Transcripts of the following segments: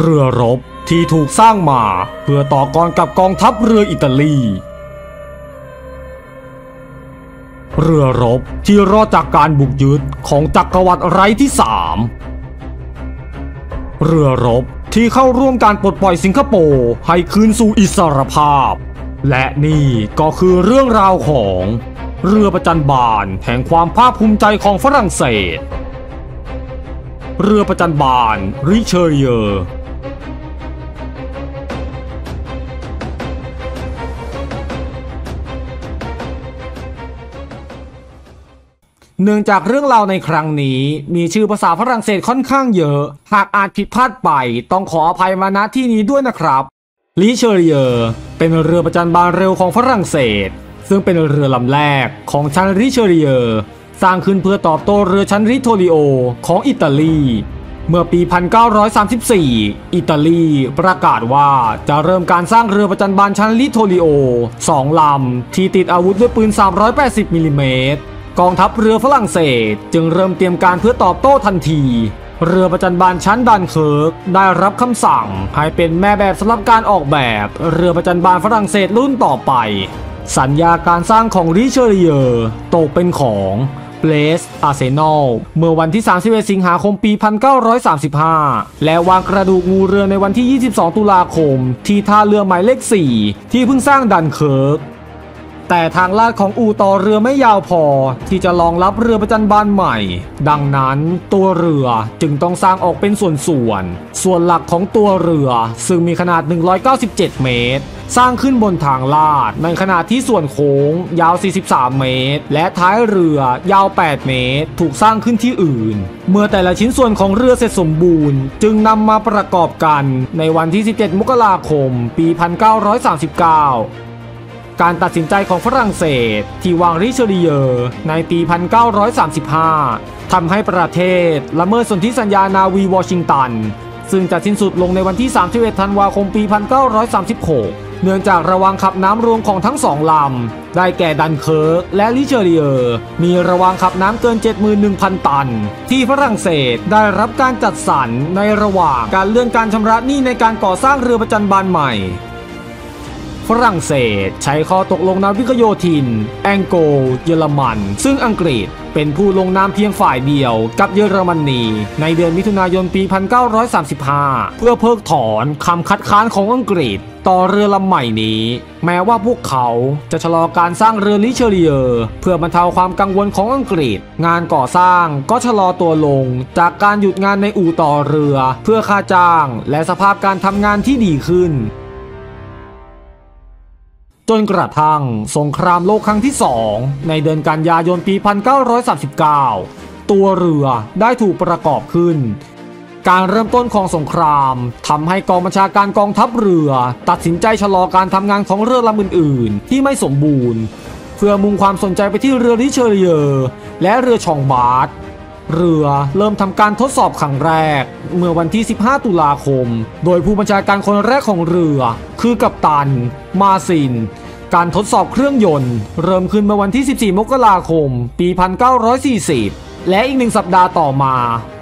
เรือรบที่ถูกสร้างมาเพื่อต่อกรกับกองทัพเรืออิตาลี เรือรบที่รอดจากการบุกยึดของจักรวรรดิไร้ที่สามเรือรบที่เข้าร่วมการปลดปล่อยสิงคโปร์ให้คืนสู่อิสรภาพ และนี่ก็คือเรื่องราวของเรือประจันบานแห่งความภาคภูมิใจของฝรั่งเศส เรือประจันบานริเชเยอร์ เนื่องจากเรื่องราวในครั้งนี้ มีชื่อภาษาฝรั่งเศสค่อนข้างเยอะ หากอาจผิดพลาดไป ต้องขออภัยมาณที่นี้ด้วยนะครับลิเชอร์เยอร์เป็นเรือประจันบานเร็วของฝรั่งเศส ซึ่งเป็นเรือลำแรกของชั้นริเชอร์เยอร์สร้างขึ้นเพื่อตอบโต้เรือชั้นริโทริโอของอิตาลี เมื่อปี 1934 อิตาลีประกาศว่าจะเริ่มการสร้างเรือประจันบานชั้นลิโทริโอสองลำที่ติดอาวุธด้วยปืน 380มิลลิเมตร กองทัพเรือฝรั่งเศส จึงเริ่มเตรียมการเพื่อตอบโต้ทันที เรือประจันบานชั้นดันเคิร์กได้รับคำสั่งให้เป็นแม่แบบสำหรับการออกแบบ เรือประจันบานฝรั่งเศสรุ่นต่อไป สัญญาการสร้างของริเชอร์เยอร์ตกเป็นของเบลสอาร์เซนอล เมื่อวันที่ 31 สิงหาคมปี 1935 และวางกระดูกงูเรือในวันที่ 22 ตุลาคม ที่ท่าเรือหมายเลข 4 ที่เพิ่งสร้างดันเคิร์ก แต่ทางลาดของอู่ต่อเรือไม่ยาวพอ ที่จะรองรับเรือประจันบานใหม่ ดังนั้นตัวเรือจึงต้องสร้างออกเป็นส่วนส่วนส่วนหลักของตัวเรือซึ่งมีขนาด 197 เมตร สร้างขึ้นบนทางลาดในขณะที่ส่วนโค้งยาว 43 เมตร และท้ายเรือยาว 8 เมตร ถูกสร้างขึ้นที่อื่น เมื่อแต่ละชิ้นส่วนของเรือเสร็จสมบูรณ์ จึงนำมาประกอบกันในวันที่ 17 มกราคม ปี 1939 การตัดสินใจของฝรั่งเศส ที่วางริเชอริเยอร์ในปี 1935 ทำให้ประเทศละเมิดสนธิสัญญานาวีวอชิงตัน ซึ่งจะสิ้นสุดลงในวันที่ 31 ธันวาคมปี 1936 เนื่องจากระวังขับน้ำรวมของทั้งสองลำ ได้แก่ดันเคิร์กและริเชอริเยอร์มีระวังขับน้ำเกิน 71,000 ตัน ที่ฝรั่งเศสได้รับการจัดสรรในระหว่างการเลื่อนการชำระหนี้ในการก่อสร้างเรือประจันบานใหม่ ฝรั่งเศส ใช้ข้อตกลงนาวิกโยธิน แองโกล เยอรมัน ซึ่งอังกฤษเป็นผู้ลงนามเพียงฝ่ายเดียวกับเยอรมนี ในเดือนมิถุนายนปี 1935 เพื่อเพิกถอนคำคัดค้านของอังกฤษ ต่อเรือลำใหม่นี้ แม้ว่าพวกเขาจะชะลอการสร้างเรือลิเชอริเยอร์เพื่อบรรเทาความกังวลของอังกฤษ งานก่อสร้างก็ชะลอตัวลง จากการหยุดงานในอู่ต่อเรือ เพื่อค่าจ้าง และสภาพการทำงานที่ดีขึ้น จนกระทั่งสงครามโลกครั้งที่สองในเดือนกันยายนปี 1939 ตัวเรือได้ถูกประกอบขึ้น การเริ่มต้นของสงครามทำให้กองบัญชาการกองทัพเรือ ตัดสินใจชะลอการทำงานของเรือลำอื่น ๆ ที่ไม่สมบูรณ์ เพื่อมุ่งความสนใจไปที่เรือริเชอริเยอร์และเรือชองบาร์ด เรือเริ่มทำการทดสอบครั้งแรก เมื่อวันที่ 15 ตุลาคม โดยผู้บัญชาการคนแรกของเรือ คือกัปตัน มาซิน การทดสอบเครื่องยนต์ เริ่มขึ้นเมื่อวันที่ 14 มกราคม ปี 1940 และอีกหนึ่งสัปดาห์ต่อมา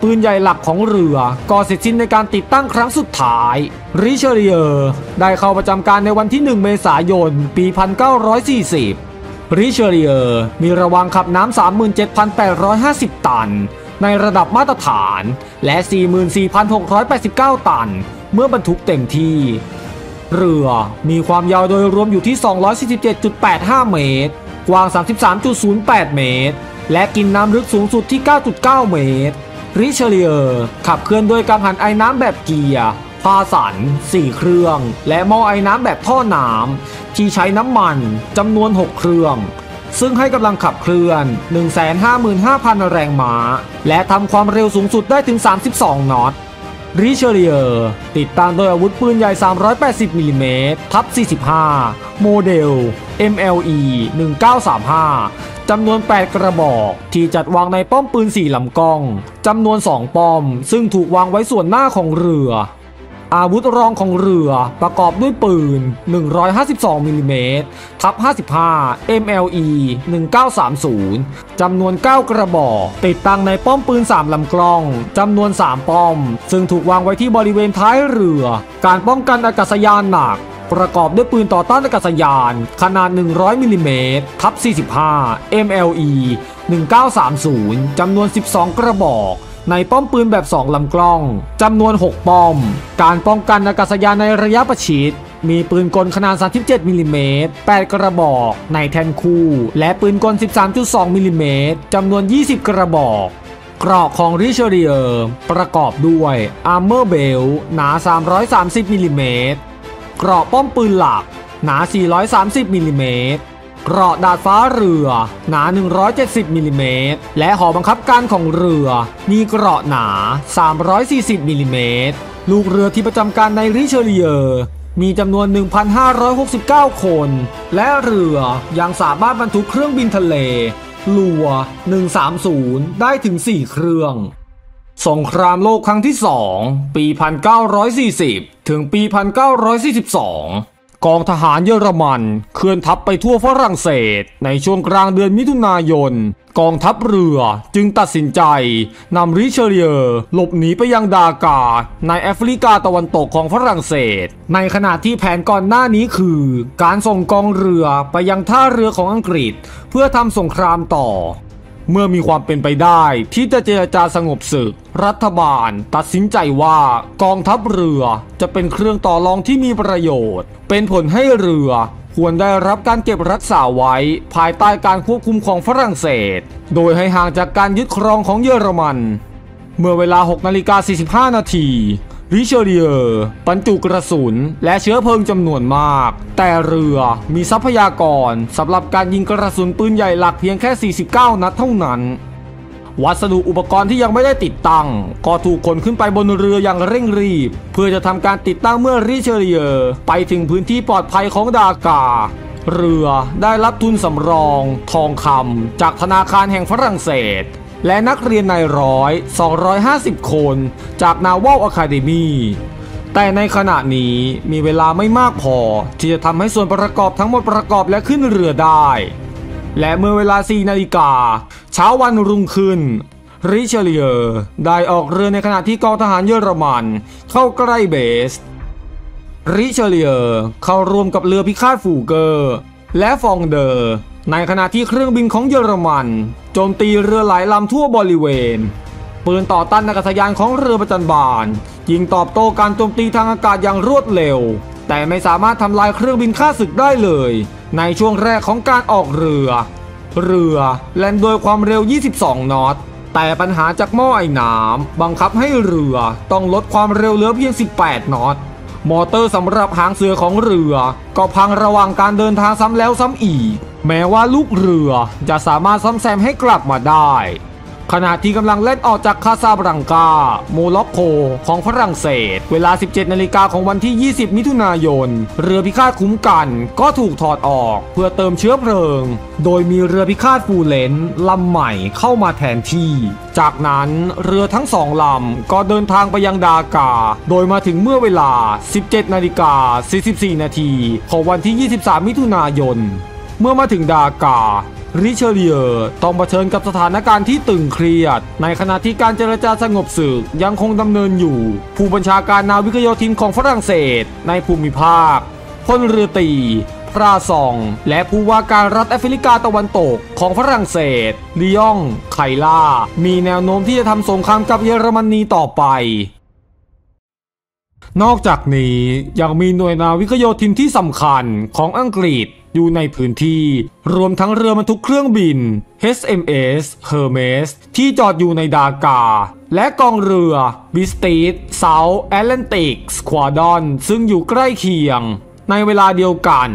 ปืนใหญ่หลักของเรือก็เสร็จสิ้นในการติดตั้งครั้งสุดท้าย ริเชอริเยอร์ได้เข้าประจำการในวันที่ 1 เมษายน ปี 1940 ริเชอริเออร์มีระวังขับน้ำ 37,850 ตัน ในระดับมาตรฐาน และ 44,689 ตัน เมื่อบรรทุกเต็มที่ เรือมีความยาวโดยรวมอยู่ที่ 247.85 เมตร กว้าง 33.08 เมตร และกินน้ำลึกสูงสุดที่ 9.9 เมตรริเชริเออร์ขับเคลื่อนโดยกังหันไอ้น้ำแบบเกียร์ พาสัน4 เครื่อง และหม้อไอ้น้ำแบบท่อน้ำที่ใช้น้ำมันจำนวน 6 เครื่อง ซึ่งให้กำลังขับเคลื่อน 155,000 แรงม้า และทำความเร็วสูงสุดได้ถึง 32 นอตริเชอริเออร์ติดตั้งโดยอาวุธปืนใหญ่ 380มิลลิเมตรทับ 45 โมเดล MLE 1935 จำนวน 8 กระบอก ที่จัดวางในป้อมปืน 4 ลำกล้อง จำนวน 2 ป้อม ซึ่งถูกวางไว้ส่วนหน้าของเรือ อาวุธรองของเรือประกอบด้วยปืน 152มิลลิเมตรทับ55 MLE 1930 จำนวน 9 กระบอก ติดตั้งในป้อมปืน 3 ลำกล้อง จำนวน 3 ป้อม ซึ่งถูกวางไว้ที่บริเวณท้ายเรือ การป้องกันอากาศยานหนักประกอบด้วยปืนต่อต้านอากาศยาน ขนาด 100มิลลิเมตรทับ45 MLE 1930 จำนวน 12 กระบอก ในป้อมปืนแบบ 2ลำกล้องจำนวน 6 ป้อม การป้องกันอากาศยานในระยะประชิดมีปืนกลขนาด 37 มิลิเมตร 8 กระบอก ในแทนคู่ และปืนกล 13.2 มิลิเมตร จำนวน 20 กระบอก กรอกของริชเรียร์ประกอบด้วยอาร์เมอร์เบลหนา 330 มิลิเมตร กรอกป้อมปืนหลัก หนา 430 มิลิเมตร เกราะดาดฟ้าเรือ หนา 170มิลิเมตร และหอบังคับการของเรือ มีเกราะหนา 340มิลิเมตร ลูกเรือที่ประจำการในริเชลียร์มีจำนวน 1,569 คน และเรือยังสามารถบรรทุกเครื่องบินทะเล ลัว 130 ได้ถึง 4 เครื่อง สงครามโลกครั้งที่ 2 ปี 1940 ถึงปี 1942 กองทหารเยอรมัน เคลื่อนทัพไปทั่วฝรั่งเศส ในช่วงกลางเดือนมิถุนายน กองทัพเรือจึงตัดสินใจนำริเชเรียร์หลบหนีไปยังดากา ในแอฟริกาตะวันตกของฝรั่งเศส ในขณะที่แผนก่อนหน้านี้คือ การส่งกองเรือไปยังท่าเรือของอังกฤษ เพื่อทำสงครามต่อ เมื่อมีความเป็นไปได้ ที่จะเจรจาสงบศึก รัฐบาล ตัดสินใจว่ากองทัพเรือจะเป็นเครื่องต่อรองที่มีประโยชน์ เป็นผลให้เรือควรได้รับการเก็บรักษาไว้ ภายใต้การควบคุมของฝรั่งเศส โดยให้ห่างจากการยึดครองของเยอรมัน เมื่อเวลา 6 นาฬิกา 45 นาที ริเชเรียร์บรรจุกระสุน และเชื้อเพลิงจำนวนมาก แต่เรือมีทรัพยากรสำหรับการยิงกระสุนปืนใหญ่หลักเพียงแค่ 49 นัดเท่านั้น วัสดุอุปกรณ์ที่ยังไม่ได้ติดตั้ง ก็ถูกขนขึ้นไปบนเรืออย่างเร่งรีบ เพื่อจะทำการติดตั้งเมื่อริเชเรียร์ไปถึงพื้นที่ปลอดภัยของดากาเรือได้รับทุนสำรอง ทองคำจากธนาคารแห่งฝรั่งเศส และนักเรียนนายร้อย 250 คนจากนาวอลอะคาเดมีแต่ในขณะนี้มีเวลาไม่มากพอ ที่จะทำให้ส่วนประกอบทั้งหมดประกอบและขึ้นเรือได้ และเมื่อเวลา 4 นาฬิกา เช้าวันรุ่งขึ้น ริเชลียได้ออกเรือในขณะที่กองทหารเยอรมัน เข้าใกล้เบส ริเชลียเข้าร่วมกับเรือพิฆาตฟูเกอร์ และฟองเดอร์ ในขณะที่เครื่องบินของเยอรมัน โจมตีเรือหลายลำทั่วบริเวณ ปืนต่อต้านอากาศยานของเรือประจันบาน ยิงตอบโต้การโจมตีทางอากาศอย่างรวดเร็ว แต่ไม่สามารถทำลายเครื่องบินฆ่าศึกได้เลย ในช่วงแรกของการออกเรือ เรือแล่นโดยความเร็ว 22 นอตแต่ปัญหาจากหม้อไอ้น้ำบังคับให้เรือต้องลดความเร็วเหลือเพียง 18 นอตมอเตอร์สำหรับหางเสือของเรือ ก็พังระหว่างการเดินทางซ้ำแล้วซ้ำอีก แม้ว่าลูกเรือจะสามารถซ่อมแซมให้กลับมาได้ ขณะที่กำลังเล่นออกจากคาซาบรังกา โมร็อกโกของฝรั่งเศส เวลา 17 นาฬิกาของวันที่ 20 มิถุนายน เรือพิฆาตคุ้มกันก็ถูกถอดออกเพื่อเติมเชื้อเพลิง โดยมีเรือพิฆาตฟูเลนลำใหม่เข้ามาแทนที่ จากนั้นเรือทั้งสองลำก็เดินทางไปยังดากา โดยมาถึงเมื่อเวลา 17 นาฬิกา 44 นาทีของวันที่ 23 มิถุนายน เมื่อมาถึงดาการิเชเลียร์ต้องเผชิญกับสถานการณ์ที่ตึงเครียด ในขณะที่การเจรจาสงบศึกยังคงดำเนินอยู่ ผู้บัญชาการนาวิกโยธินของฝรั่งเศส ในภูมิภาคพลเรือตี พราซอง และผู้ว่าการรัฐแอฟริกาตะวันตกของฝรั่งเศสลียอง ไคล่า มีแนวโน้มที่จะทำสงครามกับเยอรมนีต่อไปนอกจากนี้ยังมีหน่วยนาวิกโยธินที่สำคัญของอังกฤษ อยู่ในพื้นที่ รวมทั้งเรือบรรทุกเครื่องบิน HMS Hermes ที่จอดอยู่ในดากา และกองเรือ b i s t e e South Atlantic Squadron ซึ่งอยู่ใกล้เคียง ในเวลาเดียวกัน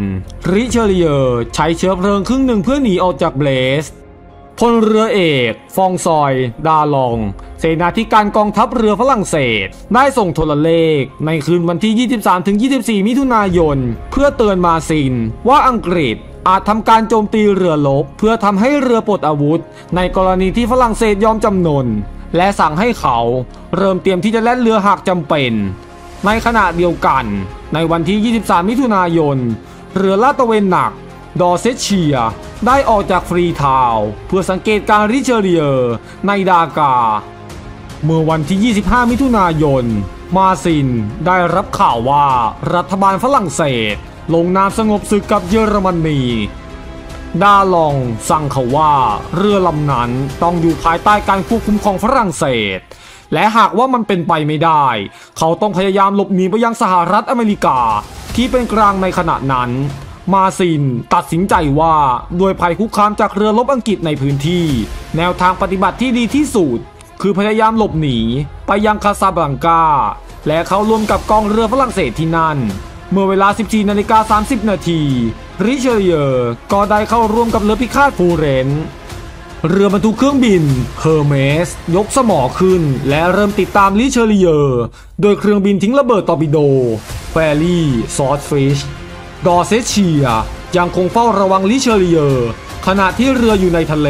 ริเชเลียร์ใช้เชื้อเพลิงครึ่งหนึ่งเพื่อหนีออกจากเบลส พลเรือเอก ฟองซอย ดาลอง เสนาธิการกองทัพเรือฝรั่งเศส ได้ส่งโทรเลข ในคืนวันที่ 23-24 มิถุนายน เพื่อเตือนมาซิน ว่าอังกฤษอาจทำการโจมตีเรือลบ เพื่อทำให้เรือปลดอาวุธ ในกรณีที่ฝรั่งเศสยอมจำนน และสั่งให้เขาเริ่มเตรียมที่จะแล่นเรือหากจำเป็น ในขณะเดียวกัน ในวันที่ 23 มิถุนายน เรือลาดตะเวนหนัก ดอเซเชีย ได้ออกจากฟรีทาวเพื่อสังเกตการริเชเรียในดากา เมื่อวันที่ 25 มิถุนายน มาซินได้รับข่าวว่ารัฐบาลฝรั่งเศส ลงนามสงบศึกกับเยอรมนีดาลองสั่งเขาว่าเรือลำนั้นต้องอยู่ภายใต้การควบคุมของฝรั่งเศส และหากว่ามันเป็นไปไม่ได้ เขาต้องพยายามหลบหนีไปยังสหรัฐอเมริกาที่เป็นกลางในขณะนั้น มาซิน ตัดสินใจว่าด้วยภัยคุกคามจากเรือรบอังกฤษในพื้นที่ แนวทางปฏิบัติที่ดีที่สุด คือพยายามหลบหนีไปยังคาซาบลังกา และเข้าร่วมกับกองเรือฝรั่งเศสที่นั่น เมื่อเวลา 14นาฬิกา30 นาทีริเชเยอร์ก็ได้เข้าร่วมกับเรือพิฆาตฟูเรนเรือบรรทุกเครื่องบินเฮอร์เมส ยกสมอขึ้น และเริ่มติดตามลิเชลเยอร์ โดยเครื่องบินทิ้งระเบิดตอร์ปิโด แฟรี่ ซอสฟิช ดอเซเชียยังคงเฝ้าระวังลิเชเยอร์ขณะที่เรืออยู่ในทะเล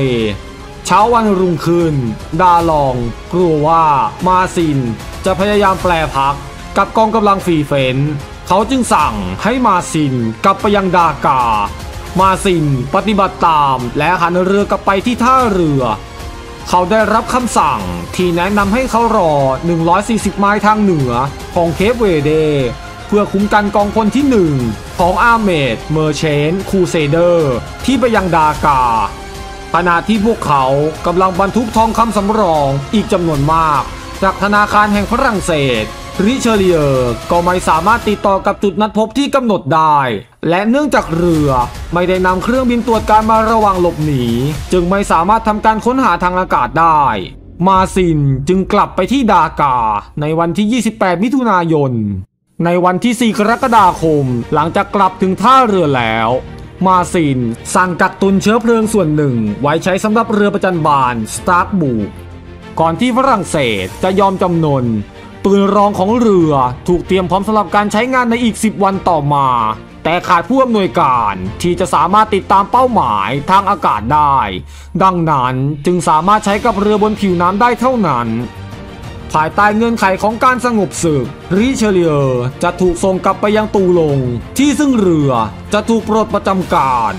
เช้าวันรุ่งขึ้น ดาลอง กลัวว่ามาซิน จะพยายามแปลพัก กับกองกำลังฟีเฟนเขาจึงสั่งให้มาซินกลับไปยังดากา มาซินปฏิบัติตามและหันเรือกลับไปที่ท่าเรือ เขาได้รับคำสั่งที่แนะนำให้เขารอ 140 ไมล์ทางเหนือของเคปเวเด เพื่อคุ้มกันกองพลที่ 1 ของอาเมดเมอร์เชนคูเซเดอร์ที่ไปยังดากา ขณะที่พวกเขากำลังบรรทุกทองคำสำรองอีกจำนวนมาก จากธนาคารแห่งฝรั่งเศสริเชเลียร์ก็ไม่สามารถติดต่อกับจุดนัดพบที่กำหนดได้ และเนื่องจากเรือไม่ได้นำเครื่องบินตรวจการมาระวังหลบหนี จึงไม่สามารถทำการค้นหาทางอากาศได้ มาซินจึงกลับไปที่ดากาในวันที่ 28 มิถุนายน ในวันที่ 4 กรกฎาคม หลังจากกลับถึงท่าเรือแล้ว มาซิน สั่งกักตุนเชื้อเพลิงส่วนหนึ่ง ไว้ใช้สำหรับเรือประจันบานสตาร์กบูก่อนที่ฝรั่งเศสจะยอมจำนน ปืนรองของเรือถูกเตรียมพร้อมสำหรับการใช้งานในอีก 10 วันต่อมา แต่ขาดผู้อำนวยการที่จะสามารถติดตามเป้าหมายทางอากาศได้ ดังนั้นจึงสามารถใช้กับเรือบนผิวน้ำได้เท่านั้น ภายใต้เงื่อนไขของการสงบศึก ริเชเลียร์จะถูกส่งกลับไปยังตูลง ที่ซึ่งเรือจะถูกปลดประจำการ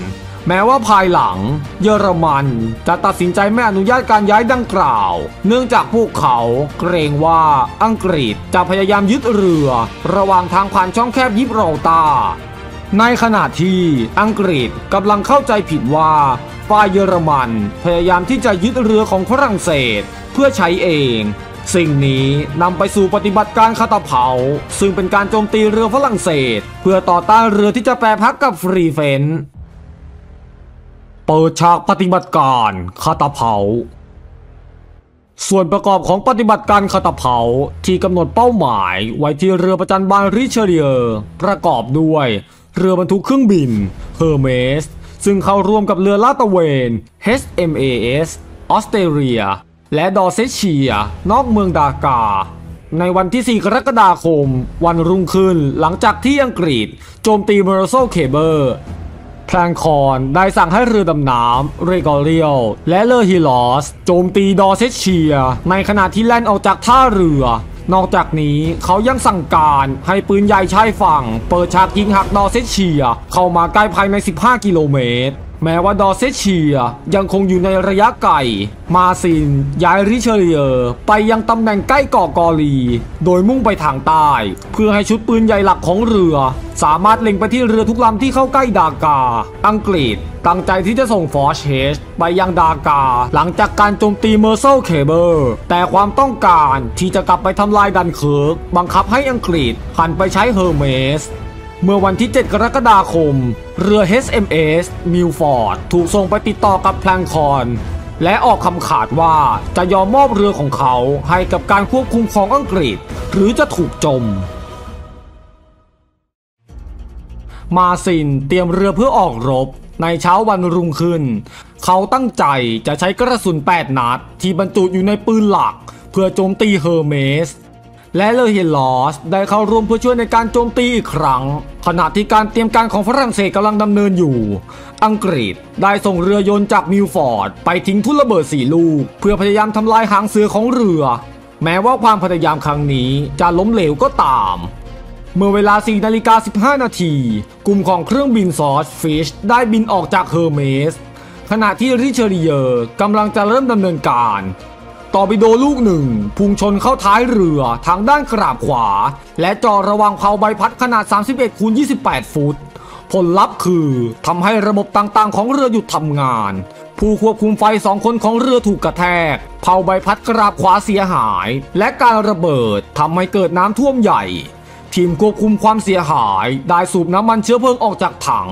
แม้ว่าภายหลัง เยอรมันจะตัดสินใจไม่อนุญาตการย้ายดังกล่าว เนื่องจากพวกเขาเกรงว่าอังกฤษจะพยายามยึดเรือ ระหว่างทางผ่านช่องแคบยิบรอลตาในขณะที่อังกฤษกำลังเข้าใจผิดว่าฝ่ายเยอรมันพยายามที่จะยึดเรือของฝรั่งเศส เพื่อใช้เอง สิ่งนี้นำไปสู่ปฏิบัติการคาตาเผา ซึ่งเป็นการโจมตีเรือฝรั่งเศส เพื่อต่อต้านเรือที่จะแปรพักกับฟรีเฟนเปิดฉากปฏิบัติการคาตาเผา ส่วนประกอบของปฏิบัติการคาตาเผาที่กำหนดเป้าหมายไว้ที่เรือประจันบานริเชเรียประกอบด้วย เรือบรรทุกเครื่องบินเฮอร์เมสซึ่งเข้าร่วมกับเรือลาดตระเวน HMAS ออสเตรเลีย และดอเซเชีย นอกเมืองดากา ในวันที่ 4 กรกฎาคม วันรุ่งขึ้นหลังจากที่อังกฤษ โจมตีเมอร์โซเคเบิลแพลงคอนได้สั่งให้เรือดำน้ำเรกอเรียลและเลอฮิลอส โจมตีดอเซเชีย ในขณะที่แล่นออกจากท่าเรือ นอกจากนี้เขายังสั่งการให้ปืนใหญ่ชายฝั่ง เปิดฉากยิงหักดอเซเชีย เข้ามาใกล้ภายใน 15 กิโลเมตร แม้ว่าดอเซเชียยังคงอยู่ในระยะไกล มาซินย้ายริเชเลียไปยังตำแหน่งใกล้เกาะกอรีโดยมุ่งไปทางใต้ เพื่อให้ชุดปืนใหญ่หลักของเรือ สามารถเล็งไปที่เรือทุกลำที่เข้าใกล้ดากา อังกฤษตั้งใจที่จะส่งฟอร์เฮชไปยังดากา หลังจากการโจมตีเมอร์เซลเคเบิลแต่ความต้องการที่จะกลับไปทำลายดันเคิร์กบังคับให้อังกฤษหันไปใช้เฮอร์เมส เมื่อวันที่ 7 กรกฎาคม เรือ HMS มิลฟอร์ดถูกส่งไปติดต่อกับแพลงคอน และออกคำขาดว่าจะยอมมอบเรือของเขาให้กับการควบคุมของอังกฤษ หรือจะถูกจม มาซินเตรียมเรือเพื่อออกรบในเช้าวันรุ่งขึ้น เขาตั้งใจจะใช้กระสุน 8 นัด ที่บรรจุอยู่ในปืนหลัก เพื่อโจมตีเฮอร์เมส และเลอเฮลอสได้เข้าร่วมเพื่อช่วยในการโจมตีอีกครั้ง ขณะที่การเตรียมการของฝรั่งเศสกำลังดำเนินอยู่ อังกฤษได้ส่งเรือยนต์จากมิลฟอร์ด ไปทิ้งทุ่นระเบิดสี่ลูก เพื่อพยายามทำลายหางเสือของเรือ แม้ว่าความพยายามครั้งนี้จะล้มเหลวก็ตามเมื่อเวลา 4 นาฬิกา 15 นาที กลุ่มของเครื่องบินซอสฟิชได้บินออกจากเฮอร์เมส ขณะที่ริเชอริเยอร์กำลังจะเริ่มดำเนินการ ต่อปิโดลูกหนึ่งพุ่งชนเข้าท้ายเรือทางด้านกราบขวา และจอระวังเผาใบพัดขนาด 31คูณ28 ฟุต ผลลัพธ์คือทำให้ระบบต่างๆ ของเรือหยุดทำงาน ผู้ควบคุมไฟสองคนของเรือถูกกระแทกเผาใบพัดกราบขวาเสียหาย และการระเบิดทำให้เกิดน้ำท่วมใหญ่ทีมควบคุมความเสียหาย ได้สูบน้ำมันเชื้อเพลิงออกจากถัง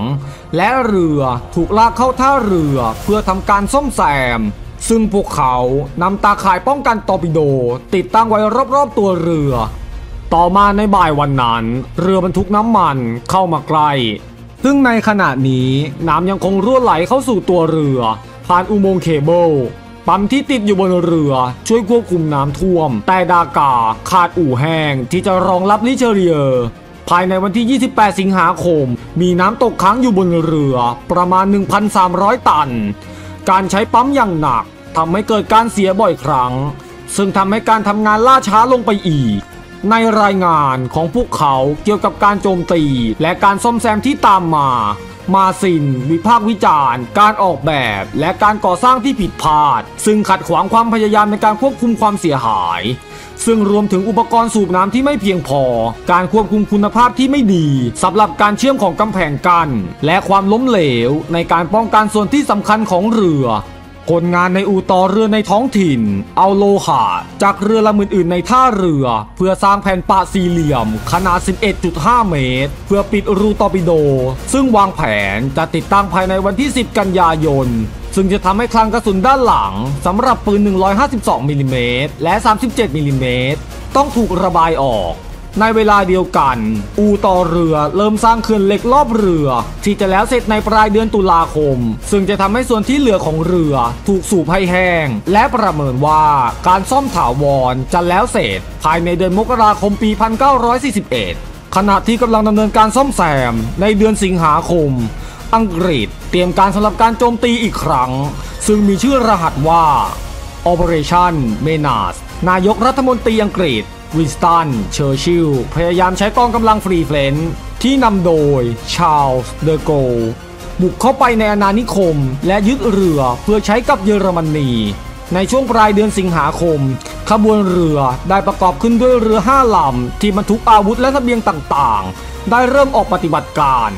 และเรือถูกลากเข้าท่าเรือเพื่อทำการซ่อมแซม ซึ่งพวกเขานำตาข่ายป้องกันตอร์ปิโด ติดตั้งไว้รอบๆตัวเรือ ต่อมาในบ่ายวันนั้น เรือบรรทุกน้ำมันเข้ามาใกล้ซึ่งในขณะนี้น้ำยังคงรั่วไหลเข้าสู่ตัวเรือ ผ่านอุโมงค์เคเบิลปั๊มที่ติดอยู่บนเรือช่วยควบคุมน้ำท่วม แต่ดากาขาดอู่แห้งที่จะรองรับลิเชอรียร์ภายในวันที่ 28 สิงหาคม มีน้ำตกค้างอยู่บนเรือประมาณ 1,300 ตัน การใช้ปั๊มอย่างหนักทำให้เกิดการเสียบ่อยครั้ง ซึ่งทำให้การทำงานล่าช้าลงไปอีก ในรายงานของพวกเขาเกี่ยวกับการโจมตี และการซ่อมแซมที่ตามมา มาสิน วิพากษ์วิจารณ์ การออกแบบ และการก่อสร้างที่ผิดพลาด ซึ่งขัดขวางความพยายามในการควบคุมความเสียหาย ซึ่งรวมถึงอุปกรณ์สูบน้ำที่ไม่เพียงพอ การควบคุมคุณภาพที่ไม่ดีสำหรับการเชื่อมของกำแพงกัน้นและความล้มเหลว ในการป้องกันส่วนที่สำคัญของเรือ คนงานในอู่ต่อเรือในท้องถิ่น เอาโลหะจากเรือลำอื่นๆในท่าเรือ เพื่อสร้างแผ่นปะสี่เหลี่ยม ขนาด 11.5 เมตร เพื่อปิดรูตอร์ปิโด ซึ่งวางแผนจะติดตั้งภายในวันที่ 10 กันยายน ซึ่งจะทำให้คลังกระสุนด้านหลังสำหรับปืน 152มิลลิเมตรและ 37มิลลิเมตรต้องถูกระบายออก ในเวลาเดียวกัน อูต่อเรือเริ่มสร้างเขื่อนเหล็กรอบเรือ ที่จะแล้วเสร็จในปลายเดือนตุลาคม ซึ่งจะทำให้ส่วนที่เหลือของเรือ ถูกสูบให้แห้ง และประเมินว่าการซ่อมถาวรจะแล้วเสร็จ ภายในเดือนมกราคมปี 1941 ขณะที่กำลังดำเนินการซ่อมแซม ในเดือนสิงหาคม อังกฤษ เตรียมการสำหรับการโจมตีอีกครั้ง ซึ่งมีชื่อรหัสว่า Operation m e n a s นายกรัฐมนตรีอังกฤษ วินสตัน เชอร์ชิลพยายามใช้กองกำลังฟรีเฟลนที่นำโดย ชาร์ลส์ เดอโกลบุกเข้าไปในอาณานิคม และยึดเรือเพื่อใช้กับเยอรมนี ในช่วงปลายเดือนสิงหาคม ขบวนเรือได้ประกอบขึ้นด้วยเรือห้าลำ ที่บรรทุกอาวุธและเสบียงต่างๆ ได้เริ่มออกปฏิบัติการ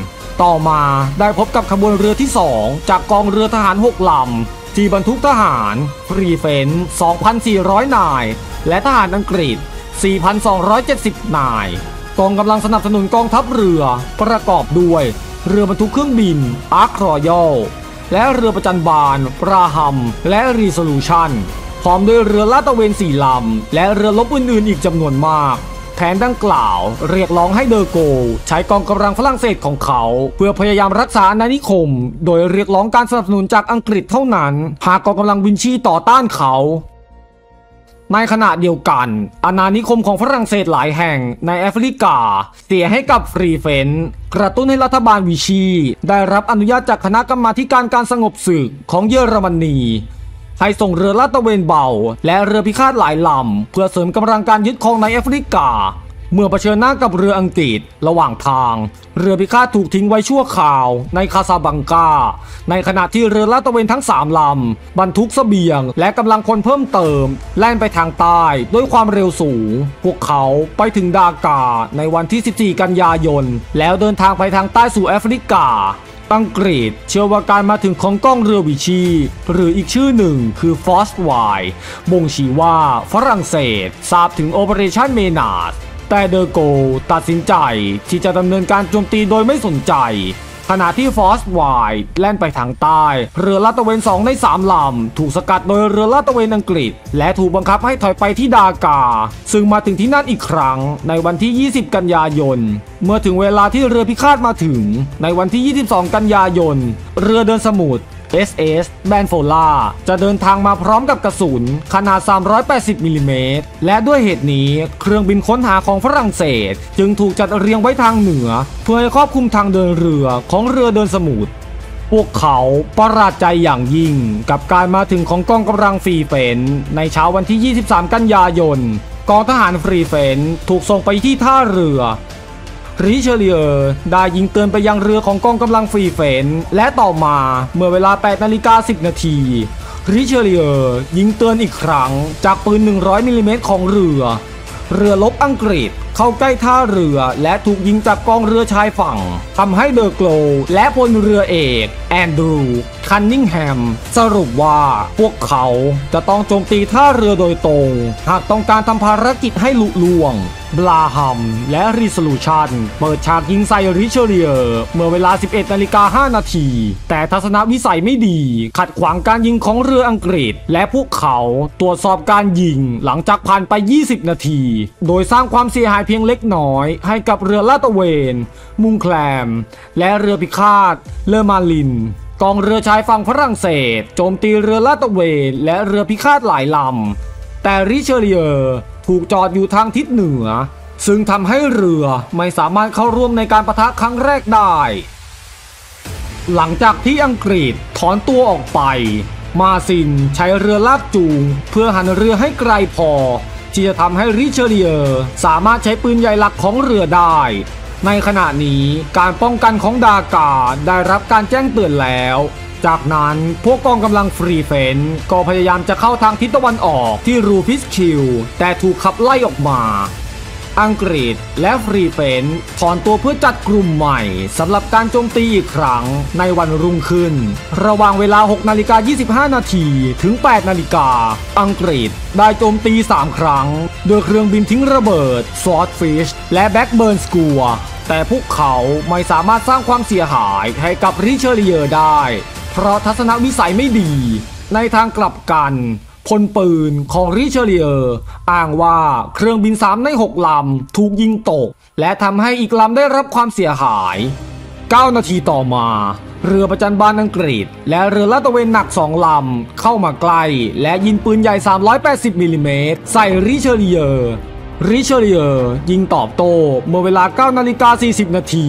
ต่อมาได้พบกับขบวนเรือที่2จากกองเรือทหาร6ลำที่บรรทุกทหารฟรีเฟน 2,400 นาย และทหารอังกฤษ 4,270 นาย กองกำลังสนับสนุนกองทัพเรือ ประกอบด้วย เรือบรรทุกเครื่องบินอาร์ครอยัลและเรือประจันบานปราฮัม และรีโซลูชันพร้อมด้วยเรือลาดตระเวนสี่ลำ และเรือลบอื่นๆ อีกจำนวนมากแผนดังกล่าวเรียกร้องให้เดอโก ใช้กองกำลังฝรั่งเศสของเขา เพื่อพยายามรักษาอาณานิคม โดยเรียกร้องการสนับสนุนจากอังกฤษเท่านั้น หากกองกำลังวินชีต่อต้านเขา ในขณะเดียวกัน อาณานิคมของฝรั่งเศสหลายแห่งในแอฟริกา เสียให้กับฟรีเฟนซ์กระตุ้นให้รัฐบาลวิชี ได้รับอนุญาตจากคณะกรรมาการการสงบศึกของเยอรมนีให้ส่งเรือลาดตระเวนเบา และเรือพิฆาตหลายลำ เพื่อเสริมกำลังการยึดครองในแอฟริกา เมื่อเผชิญหน้ากับเรืออังกฤษระหว่างทาง เรือพิฆาตถูกทิ้งไว้ชั่วคราวในคาซาบังกา ในขณะที่เรือลาดตระเวนทั้ง 3 ลำ บรรทุกเสบียง และกำลังพลเพิ่มเติม แล่นไปทางใต้ด้วยความเร็วสูง พวกเขาไปถึงดากาในวันที่ 14 กันยายน แล้วเดินทางไปทางใต้สู่แอฟริกาอังกฤษเชื่อว่าการมาถึงของกล้องเรือวิชี หรืออีกชื่อหนึ่งคือฟอสไวบ่งชี้ว่าฝรั่งเศสทราบถึงโอเปอเรชั่นเมนาส แต่เดอโกตัดสินใจที่จะดำเนินการโจมตีโดยไม่สนใจ ขณะที่ฟอสไวแล่นไปทางใต้ เรือลาดตระเวน2ใน3ลำ ถูกสกัดโดยเรือลาดตระเวนอังกฤษ และถูกบังคับให้ถอยไปที่ดากา ซึ่งมาถึงที่นั่นอีกครั้งในวันที่ 20 กันยายน เมื่อถึงเวลาที่เรือพิฆาตมาถึง ในวันที่ 22 กันยายน เรือเดินสมุทร SS แบนโฟล่าจะเดินทางมาพร้อมกับกระสุนขนาด 380มิลลิเมตรและด้วยเหตุนี้เครื่องบินค้นหาของฝรั่งเศส จึงถูกจัดเรียงไว้ทางเหนือ เพื่อให้ครอบคลุมทางเดินเรือของเรือเดินสมุทรพวกเขาประหลาดใจอย่างยิ่ง กับการมาถึงของกองกำลังฟรีเฟนในเช้าวันที่ 23 กันยายนกองทหารฟรีเฟนถูกส่งไปที่ท่าเรือ ริเชเลียได้ยิงเตือนไปยังเรือของกองกำลังฟรีเฟน และต่อมาเมื่อเวลา 8 นาฬิกา 10 นาทีริเชเลียยิงเตือนอีกครั้งจากปืน 100 มิลลิเมตรของเรือ เรือลบอังกฤษเข้าใกล้ท่าเรือและถูกยิงจากกองเรือชายฝั่งทำให้เดอร์โกลและพลเรือเอก แอนดรู คันนิงแฮม สรุปว่าพวกเขาจะต้องโจมตีท่าเรือโดยตรง หากต้องการทำภารกิจให้ลุล่วงบลาฮัมและรีโลูชันเปิดฉากยิงใส่ริเชเลียเมื่อเวลา 11นาฬิกา5นาที แต่ทัศนวิสัยไม่ดี ขัดขวางการยิงของเรืออังกฤษ และพวกเขาตรวจสอบการยิงหลังจากผ่านไป 20 นาที โดยสร้างความเสียหายเพียงเล็กน้อย ให้กับเรือลาดตระเวน มุงแคลม และเรือพิฆาตเลอมาลิน กองเรือชายฝั่งฝรั่งเศส โจมตีเรือลาดตระเวนและเรือพิฆาตหลายลำ แต่ริเชเลียถูกจอดอยู่ทางทิศเหนือ ซึ่งทำให้เรือไม่สามารถเข้าร่วมในการประทะครั้งแรกได้ หลังจากที่อังกฤษถอนตัวออกไป มาซินใช้เรือลากจูง เพื่อหันเรือให้ไกลพอ ที่จะทำให้ริเชเลียสามารถใช้ปืนใหญ่หลักของเรือได้ ในขณะนี้การป้องกันของดากาได้รับการแจ้งเตือนแล้ว จากนั้นพวกกองกำลังฟรีเฟนก็พยายามจะเข้าทางทิศตะวันออกที่รูฟิสคิว แต่ถูกขับไล่ออกมา อังกฤษ และฟรีเฟนถอนตัวเพื่อจัดกลุ่มใหม่สำหรับการโจมตีอีกครั้งในวันรุ่งขึ้น ระหว่างเวลา 6 นาฬิกา 25 นาทีถึง 8 นาฬิกา อังกฤษได้โจมตี 3 ครั้ง โดยเครื่องบินทิ้งระเบิด s w o r d f i s h และ Blackburn s c o r แต่พวกเขาไม่สามารถสร้างความเสียหายให้กับริเชเลียได้ เพราะทัศนวิสัยไม่ดี ในทางกลับกัน พลปืนของริเชเลียอ้างว่าเครื่องบิน 3 ใน 6 ลำ ถูกยิงตก และทำให้อีกลำได้รับความเสียหาย 9 นาทีต่อมา เรือประจันบานอังกฤษ และเรือลาดตระเวนหนัก 2 ลำ เข้ามาใกล้ และยิงปืนใหญ่ 380มิลลิเมตรใส่ริเชเลียริเชลเลียยิงตอบโต้เมื่อเวลา 9 นาฬิกา 40 นาที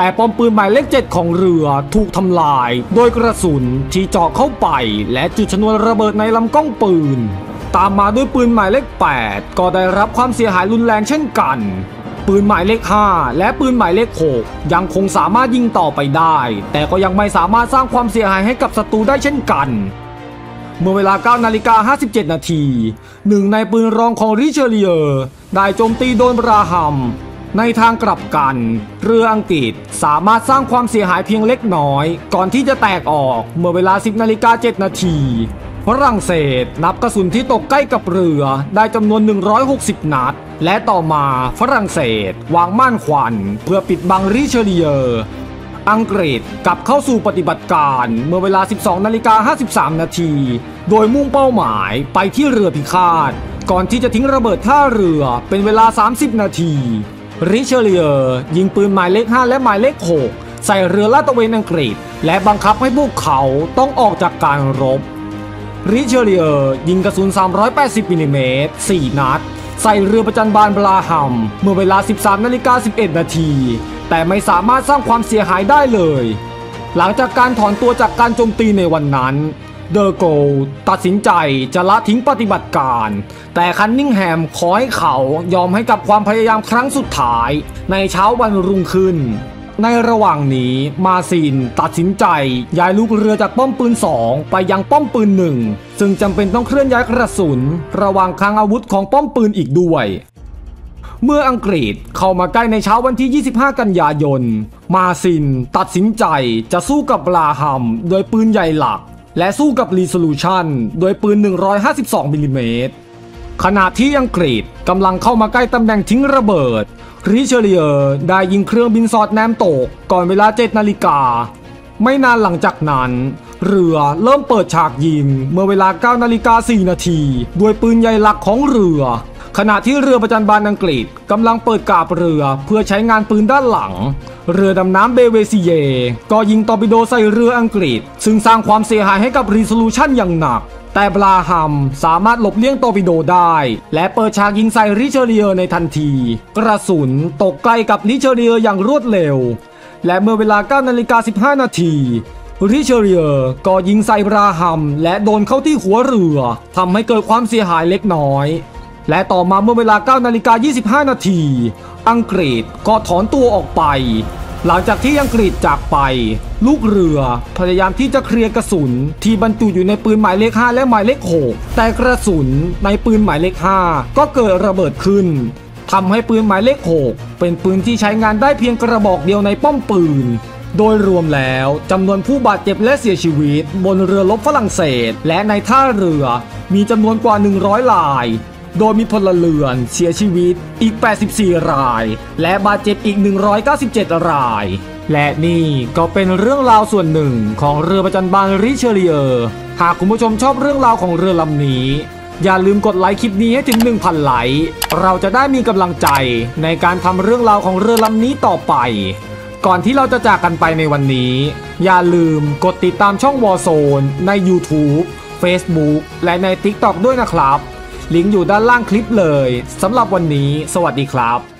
แต่ปอมปืนหมายเลขเจ็ดของเรือถูกทำลาย โดยกระสุนที่เจาะเข้าไป และจุดชนวนระเบิดในลำกล้องปืน ตามมาด้วยปืนหมายเลข 8 ก็ได้รับความเสียหายรุนแรงเช่นกัน ปืนหมายเลข 5 และปืนหมายเลข 6 ยังคงสามารถยิงต่อไปได้ แต่ก็ยังไม่สามารถสร้างความเสียหายให้กับศัตรูได้เช่นกันเมื่อเวลา9นาฬิกา57 นาที หนึ่งในปืนรองของริเชเลียได้โจมตีโดนบราฮัม ในทางกลับกัน เรืออังกฤษสามารถสร้างความเสียหายเพียงเล็กน้อย ก่อนที่จะแตกออกเมื่อเวลา 10นาฬิกา7นาทีฝรั่งเศสนับกระสุนที่ตกใกล้กับเรือได้จำนวน 160 นัด และต่อมาฝรั่งเศสวางม่านควัน เพื่อปิดบังริเชเลียอังกฤษกลับเข้าสู่ปฏิบัติการเมื่อเวลา 12นาฬิกา53 นาที โดยมุ่งเป้าหมายไปที่เรือพิฆาต ก่อนที่จะทิ้งระเบิดท่าเรือเป็นเวลา 30 นาที ริเชเลียยิงปืนหมายเลข 5 และหมายเลข 6 ใส่เรือลาดตระเวนอังกฤษ และบังคับให้พวกเขาต้องออกจากการรบริเชเลียยิงกระสุน 380มิลลิเมตร4นัด ใส่เรือประจันบานบลาฮัมเมื่อเวลา 13นาฬิกา11 นาที แต่ไม่สามารถสร้างความเสียหายได้เลย หลังจากการถอนตัวจากการโจมตีในวันนั้น เดอโกลตัดสินใจจะละทิ้งปฏิบัติการ แต่คันนิงแฮมขอให้เขายอมให้กับความพยายามครั้งสุดท้าย ในเช้าวันรุ่งขึ้น ในระหว่างนี้มาซินตัดสินใจย้ายลูกเรือจากป้อมปืน 2 ไปยังป้อมปืนหนึ่งซึ่งจำเป็นต้องเคลื่อนย้ายกระสุน ระหว่างคลังอาวุธของป้อมปืนอีกด้วยเมื่ออังกฤษเข้ามาใกล้ในเช้าวันที่ 25 กันยายน มาซินตัดสินใจจะสู้กับบลาฮัมโดยปืนใหญ่หลัก และสู้กับรีโซลูชันโดยปืน 152มิลลิเมตรขณะที่อังกฤษกำลังเข้ามาใกล้ตำแหน่งทิ้งระเบิด ริเชเลียได้ยิงเครื่องบินสอดแนมตกก่อนเวลา7นาฬิกา ไม่นานหลังจากนั้น เรือเริ่มเปิดฉากยิงเมื่อเวลา9นาฬิกา4นาทีด้วยปืนใหญ่หลักของเรือ ขณะที่เรือประจันบานอังกฤษกำลังเปิดกาบเรือเพื่อใช้งานปืนด้านหลัง เรือดำน้ำเบเวซิเย ก็ยิงตอร์ปิโดใส่เรืออังกฤษ ซึ่งสร้างความเสียหายให้กับรีโซลูชันอย่างหนัก แต่บราฮัมสามารถหลบเลี่ยงตอร์ปิโดได้ และเปิดฉากยิงใส่ริเชเลียในทันที กระสุนตกใกล้กับริเชเลียอย่างรวดเร็ว และเมื่อเวลา9นาฬิกา15 นาทีริเชเลียก็ยิงใส่บราฮัมและโดนเข้าที่หัวเรือทำให้เกิดความเสียหายเล็กน้อย และต่อมาเมื่อเวลา9นาฬิกา25 นาที อังกฤษก็ถอนตัวออกไป หลังจากที่อังกฤษจากไป ลูกเรือพยายามที่จะเคลียร์กระสุน ที่บรรจุอยู่ในปืนหมายเลข 5 และหมายเลข 6 แต่กระสุนในปืนหมายเลข 5 ก็เกิดระเบิดขึ้นทำให้ปืนหมายเลข 6 เป็นปืนที่ใช้งานได้เพียงกระบอกเดียวในป้อมปืนโดยรวมแล้วจำนวนผู้บาดเจ็บและเสียชีวิต บนเรือรบฝรั่งเศส และในท่าเรือมีจำนวนกว่า 100ราย โดยมีพลเรือนเสียชีวิตอีก 84 ราย และบาดเจ็บอีก 197 ราย และนี่ก็เป็นเรื่องราวส่วนหนึ่งของเรือประจันบานริเชลีเออร์หากคุณผู้ชมชอบเรื่องราวของเรือลำนี้ อย่าลืมกดไลค์คลิปนี้ให้ถึง 1,000 ไลค์ เราจะได้มีกำลังใจในการทำเรื่องราวของเรือลำนี้ต่อไป ก่อนที่เราจะจากกันไปในวันนี้ อย่าลืมกดติดตามช่องวอโซนใน YouTube Facebook และใน TikTok ด้วยนะครับ ลิงก์อยู่ด้านล่างคลิปเลยสำหรับวันนี้ สวัสดีครับ